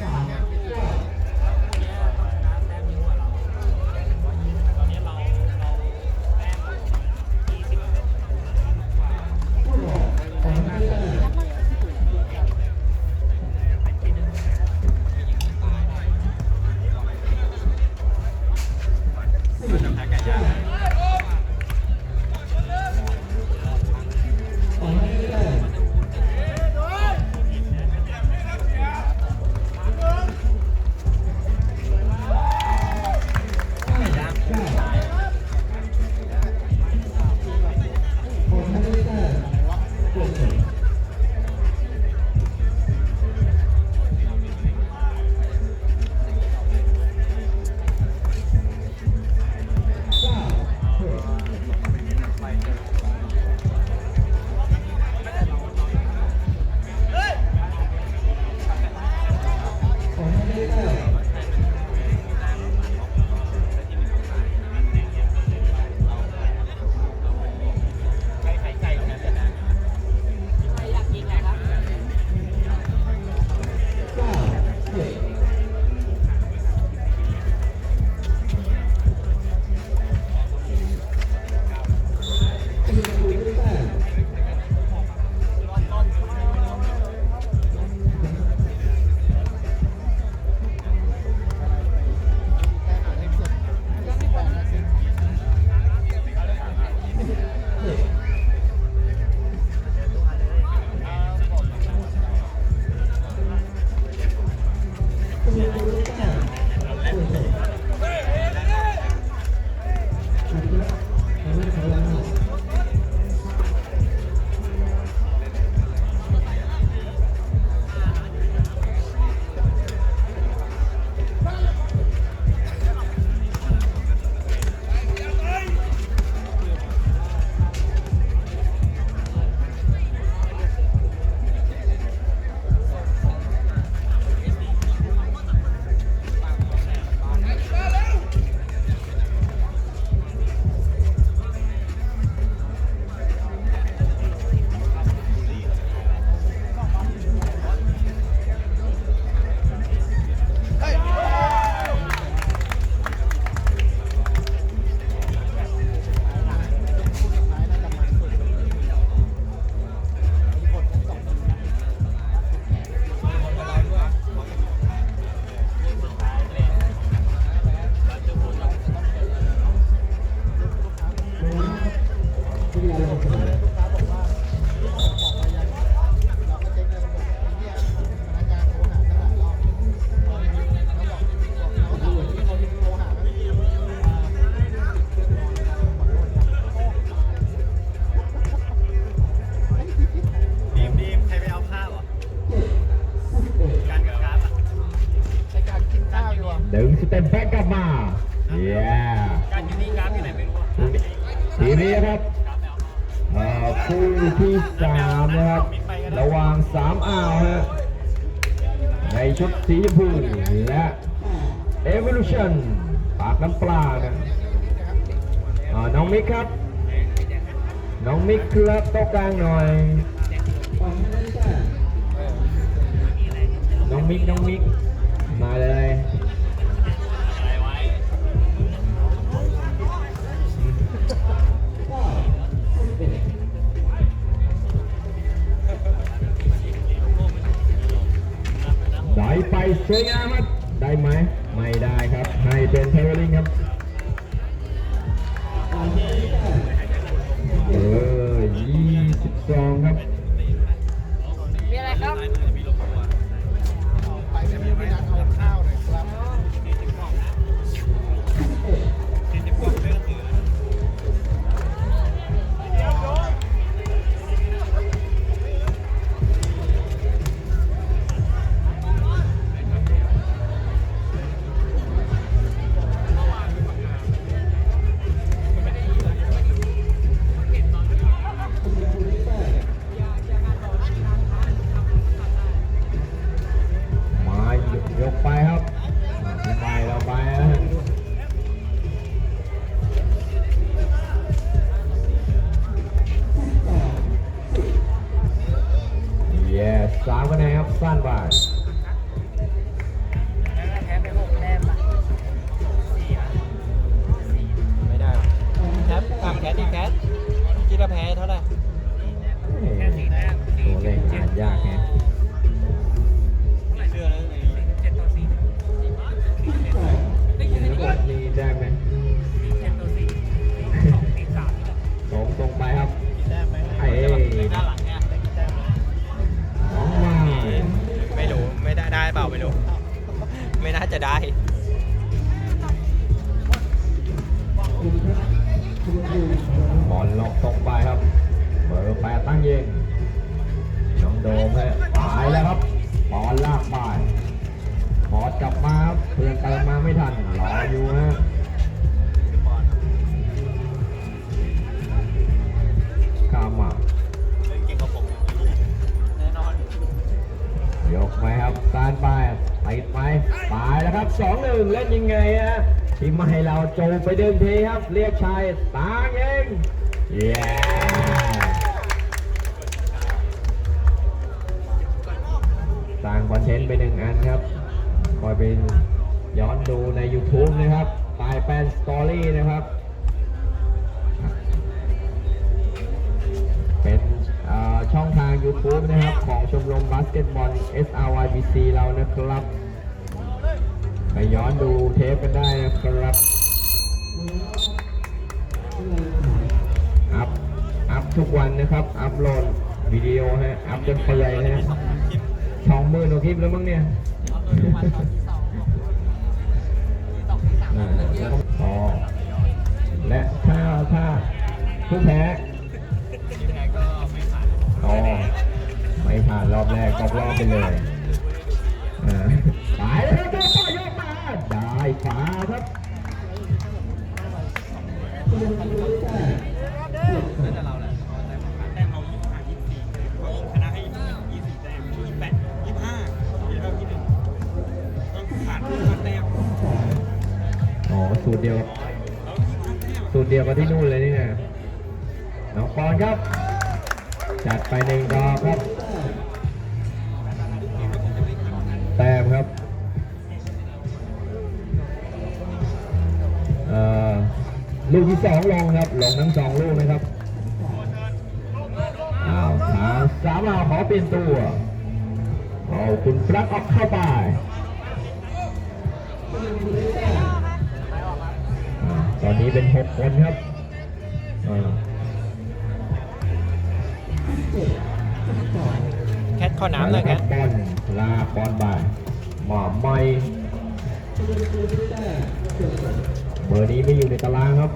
ดี ทีนี้นะครับคู่ที่สามนะครับ ระหว่างสามอ่าวฮะในชุดสีชมพูและ Evolution ปากน้ำปลานะน้องมิกครับ น้องมิกครับโต๊ะกลางหน่อย น้องมิกน้องมิกมาเลย ไปสวยงามครับได้ไหมไม่ได้ครับ ให้เป็นเทเวลิงครับเออยี่สิบสองครับ นึ่งเล่นยังไงฮะทีมมาให้เราโจไปเดิมทีครับ เรียกชายตางเองเย้สร้างคอนเทนต์ไปหนึ่งอันครับ คอยเป็นย้อนดูใน YouTube นะครับปลายแปนสตอรี่นะครับ เป็นช่องทาง YouTube นะครับ ของชมรมบาสเกตบอล SRYBC เรานะครับ ไปย้อนดูเทปกันได้นะครับ อัพ อัพทุกวันนะครับ อัพโหลดวิดีโอฮะ อัพจนเปื่อยนะฮะสองหมื่นกว่าคลิปแล้วมั้งเนี่ยอ๋อและถ้าถ้าผู้แพ้ไม่ผ่านอ๋อไม่ผ่านรอบแรกก็รอบไปเลย อ่าไปแล้วครับต่อย ได้ฝาครับน่าจะเราแหละแต้มเรายี่สิบห้ายี่สิบสี่ชนะให้ยี่สิบแต้มยี่สิบแปดยี่สิบห้ายี่สิบเท่าที่หนึ่งต้องผ่านทุกแต้มอ๋อสูตรเดียวสูตรเดียวกับที่นู่นเลยนี่นะน้องปอนครับ จัดไปหนึ่งดอกครับ แต้มครับ ลูกที่สองลงครับลงทั้งสองลูกนะครับอ้าวทางสามเอาขอเปลี่ยนตัวเอาคุณปลั๊กออกเข้าไปอ่าตอนนี้เป็นหกคนครับอ่าแคทข้อน้ำเลยแคทบอลลาบอลบ่ายหมอบไม่ เบอร์นี้ไม่อยู่ในตารางครับ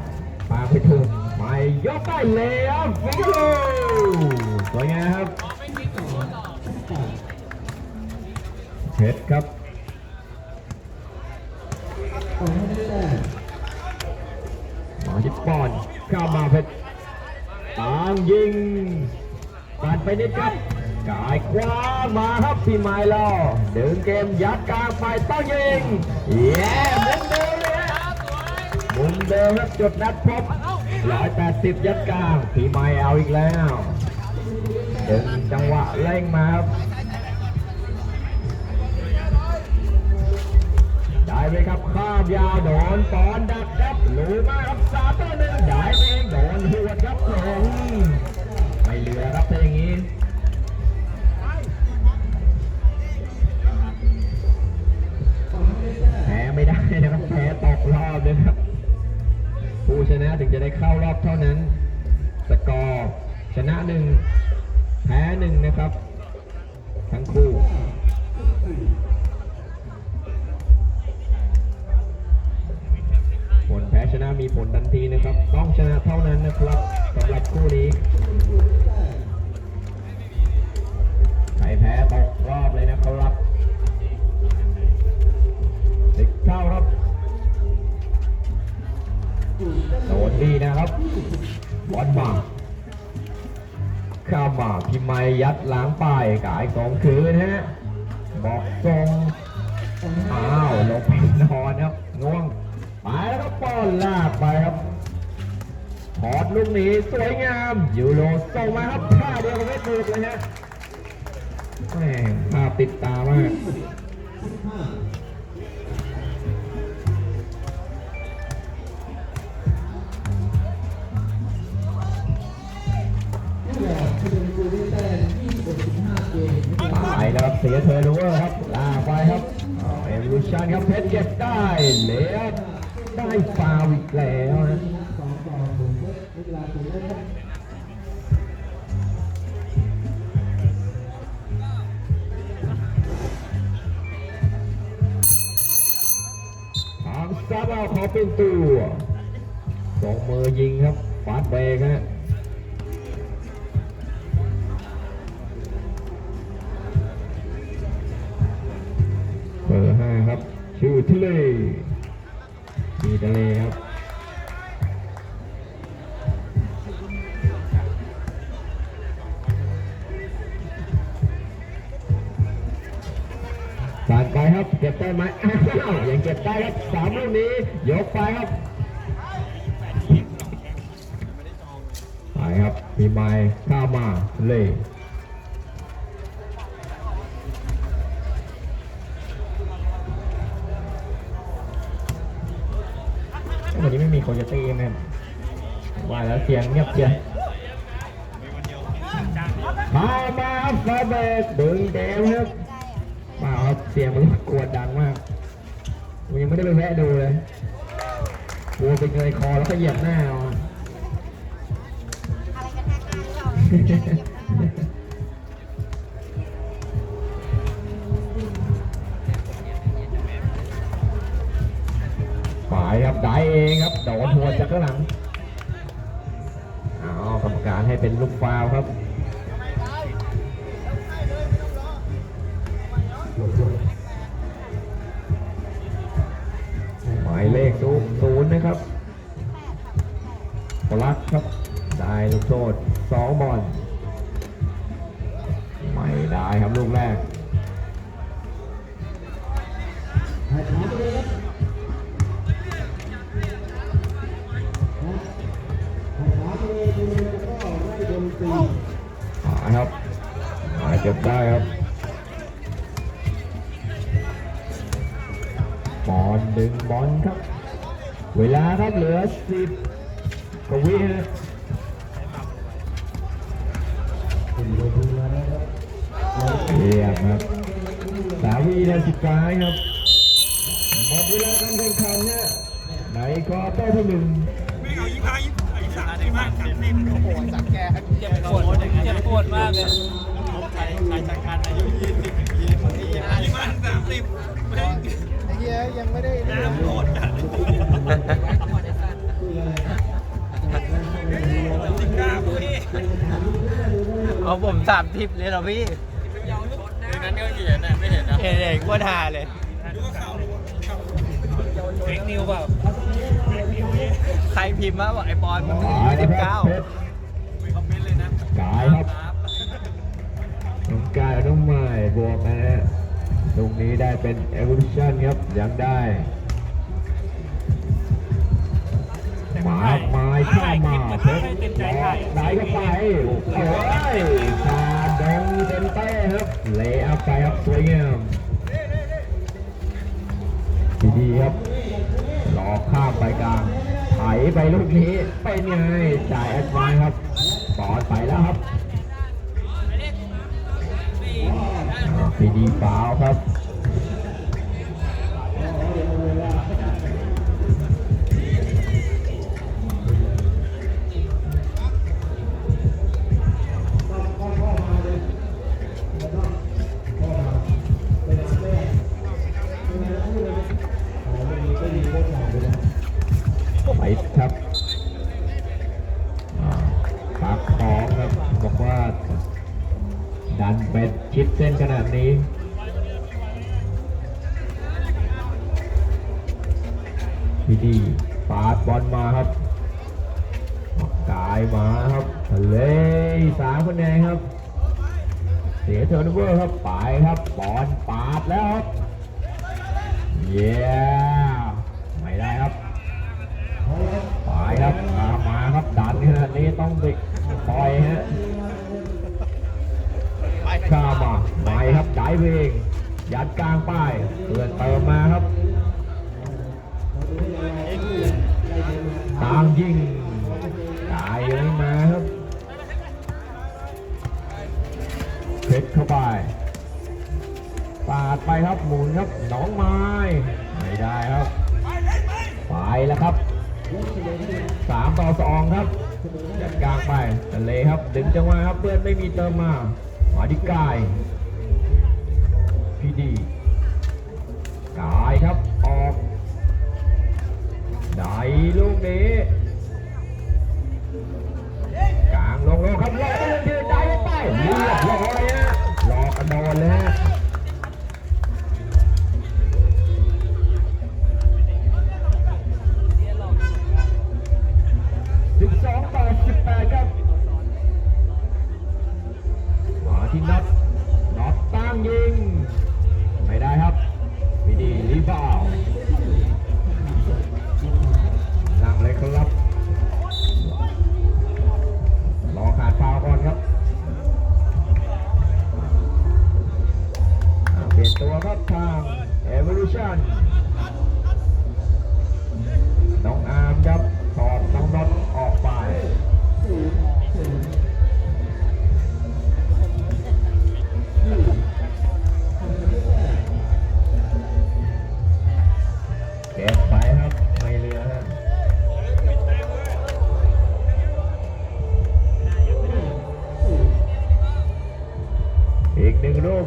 ปาไปถูกไม่ยกได้เลยครับฟิกโลสวยงามครับเพชรครับมาที่บอลเข้ามาเพชรตามยิงปาดไปนิดครับกายขวามาครับพี่ไมล์ลอเดินเกมยัดกลางไปต้องยิงเย้ มุมเดิมครับจุดนัดพบ180 ยัดกลางพี่ไมล์เอาอีกแล้วดึงจังหวะเร่งมาครับได้ไหมครับข้ามยาวโดนปอนดักครับรู้มากครับสามต่อหนึ่งได้เองโดนหัวครับลงไม่เหลือครับถ้าอย่างนี้แพ้ไม่ได้นะครับแพ้ตกรอบเลยครับ ผู้ชนะถึงจะได้เข้ารอบเท่านั้น สกอร์ ชนะหนึ่งแพ้หนึ่งนะครับ ทั้งคู่ผลแพ้ชนะมีผลทันทีนะครับ ต้องชนะเท่านั้นนะครับสำหรับคู่นี้ใครแพ้ตกรอบเลยนะครับสิบ โดนดีนะครับบอลมาข้ามาพิมายยัดล้างป้ายกายกองคืนฮะบอกตรงอ้าวลงไปนอนครับง่วงไปแล้วครับป้อนลากไปครับถอดลูกนี้สวยงามยูโรส่งมาครับท่าเดียวไม่ถูกเลยฮะแม่ภาพติดตามาก สียเทอร์โนเวอร์ครับลาไปครับเอ็มลูชันครับเพชรเก็บได้เหลือได้ฟาวอีกแล้วนะ ครับเก็บได้ไหมอ้าวยังเก็บได้ครับสามลูกนี้ยกไปครับไปครับมีไม้ข้ามมาทะเลวันนี้ไม่มีโคโยตี้แม่นว่าแล้วเสียงเงียบเชียงมามาครับฟาเบกดึงเกมครับ เสียงมันกวดดังมากผมยังไม่ได้ไปแวะดูเลยกลัวไปเงยคอแล้วก็เหยียบหน้าเอาอะอะไรกันแน่ๆหรอฝ่ายครับได้เองครับโดนหัวจากข้างหลัง เอากรรมการให้เป็นลูกฟาวครับ ได้ลูกโทษสองบอลไม่ได้ครับลูกแรกหาครับหาเก็บได้ครับบอลดึงบอลครับ เวลาครับเหลือสิบกว่าวินะ เรียบครับสามวินาทีสุดท้ายครับหมดเวลาการแข่งขันนะในควอเตอร์ที่หนึ่งไม่เอายี่ห้ายี่สิบสามสิบห้าสามสิบโอ้ยสังแกเจ็บปวดเจ็บปวดมากเลยผมชายชายชะกันอายุยี่สิบปีคนที่ห้ายี่ห้าสามสิบแม่งไอ้เหี้ยยังไม่ได้น้ำโหดกันสิบเก้าพี่เอาผมสามทิปเลยเหรอพี่ในนั้นก็เขียนน่ะไม่เห็นนะเห็นเองก็ทาเลยดูว่าเขาเฟกนิวเปล่าใครพิมพ์มาบอกไอปอนมันหาอายุนะสิบครัเก้าบเพชรคอมเมนต์เลยนะกายครับน้องกายน้องใหม่บวกนะฮะตรงนี้ได้เป็น evolution ครับยังได้หมาไม้เข้ามาเพชรล็อกได้ก็ไปโอ้ยชา ดงเต็มเต้ครับเลอัพไปครับสวยงามดีๆครับหลอกข้ามไปกลางไถไปลูกนี้เป็นไงจ่ายแอดวานซ์ครับปอดไปแล้วครับพีดีฟาวครับ ร์นเวอร์ครับไปครับบอลปาดแล้วครับเย้ไม่ได้ครับไปครับมามาครับดันขนาดนี้ต้องไปปล่อยฮะข้ามาไปครับจ่ายเวงยัดกลางป้ายเพื่อนเติมมาครับตามยิง ถึงจังหวะครับเพื่อนไม่มีเติมมามาดีกาย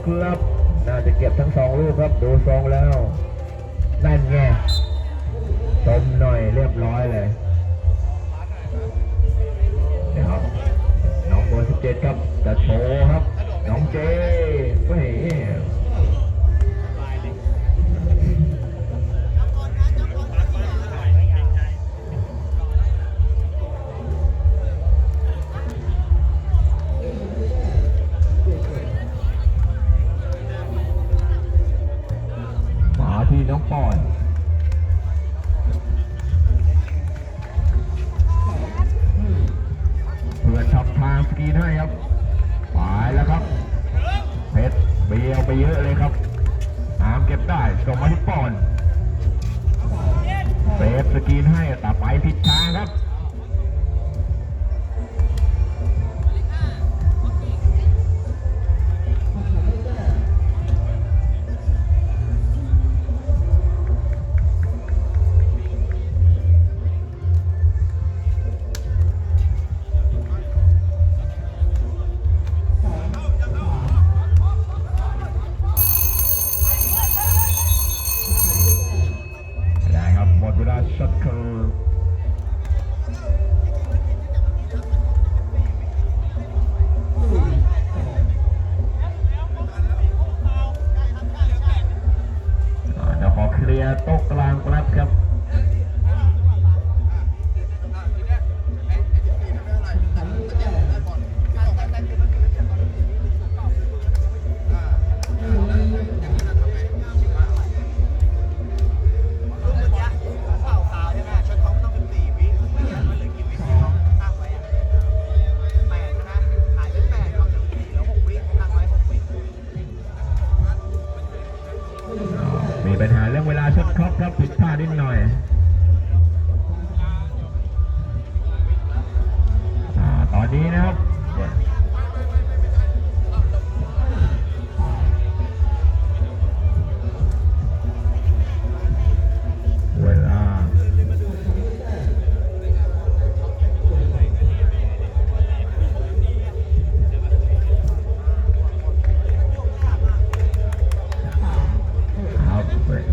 ครับ น่าจะเก็บทั้งสองลูกครับ ดูทรงแล้ว นั่นไงตมหน่อยเรียบร้อยเลยนะครับน้องเบอร์สิบเจ็ดครับจะโชว์ครับ น้องเจเฮ้ย น้องปอนเพื่ช็อำทางสกีให้ครับไปแล้วครับเพชรเบียวไปเยอะเลยครับตามเก็บได้ส่งมาที่ปอนเซฟสกีนให้แต่ไปผิดทางครับ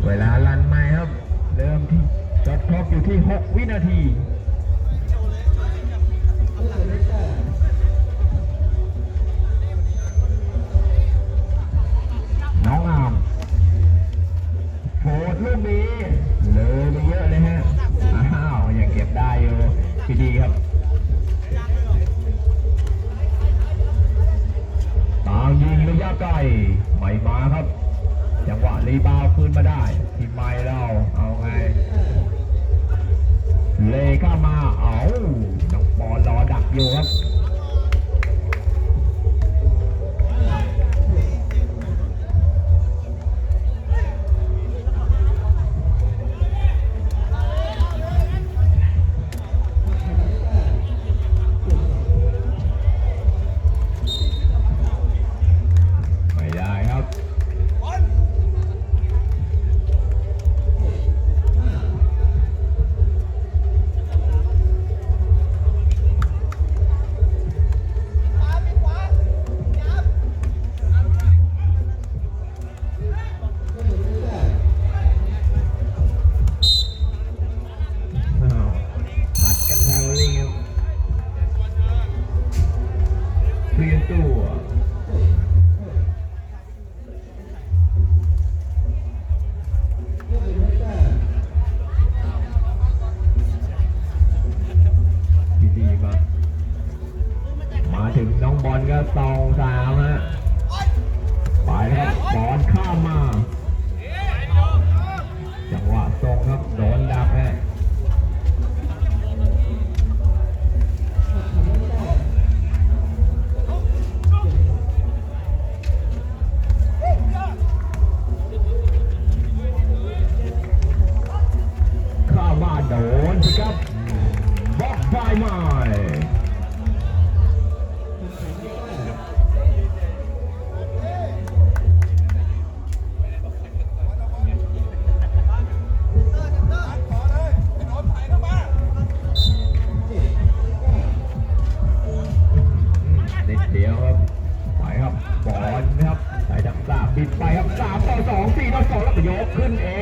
เวลาลันไม้ครับ เริ่มที่จอดครบอยู่ที่ 6 วินาที องดาวฮะไปครับบอลข้ามมา ขึ้นเอง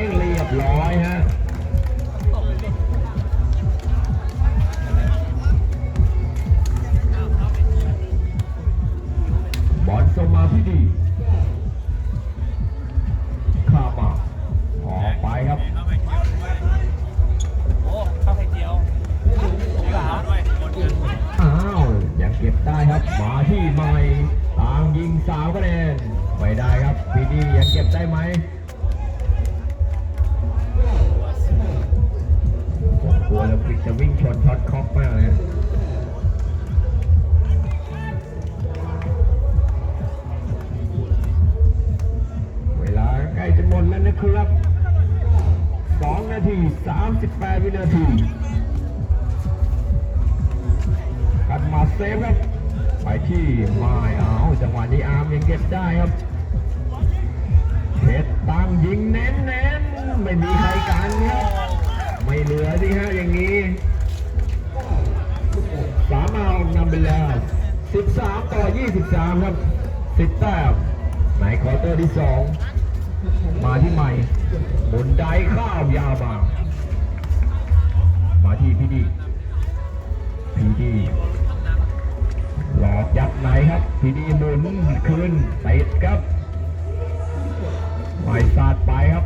ซฟครับไปที่ไม้เอาจังหวะนี้อาร์มยังเก็บได้ครับเพชรตั้งยิงเน้นเน้นๆไม่มีใครกันครับไม่เหลือสิฮะอย่างนี้สามเอานำไปแล้ว13 ต่อ 23 ครับ10แต้มในควอเตอร์ที่ 2 มาที่ใหม่บนไดข้าวยาวมามาที่พี่ดีพี่ดี ยับไหนครับพีดีหมุนคืนติดครับไปสาดไปครับ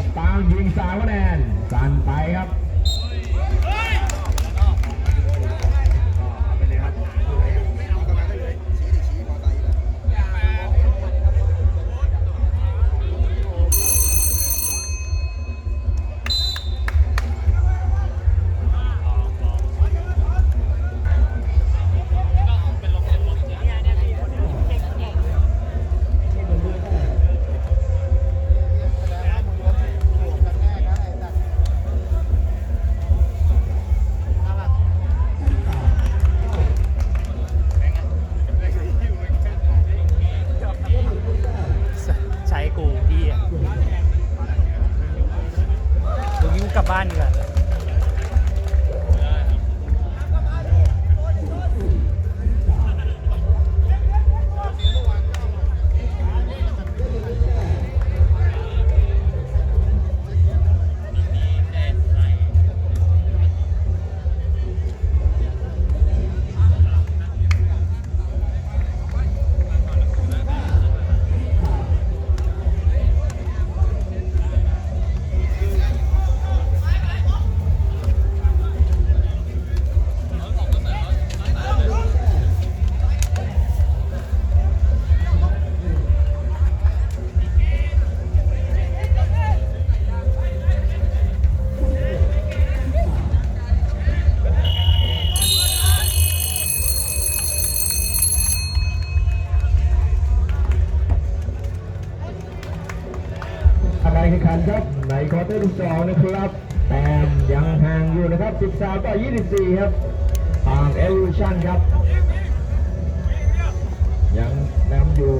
ครับปางยิงสาวแดนสั่นไปครับ กลับบ้านันครับในควอเตอร์ที่สองนะครับ แต้มยังห่างอยู่นะครับ 13 ต่อ 24 ครับทางเอลูชันครับ ยังนำอยู่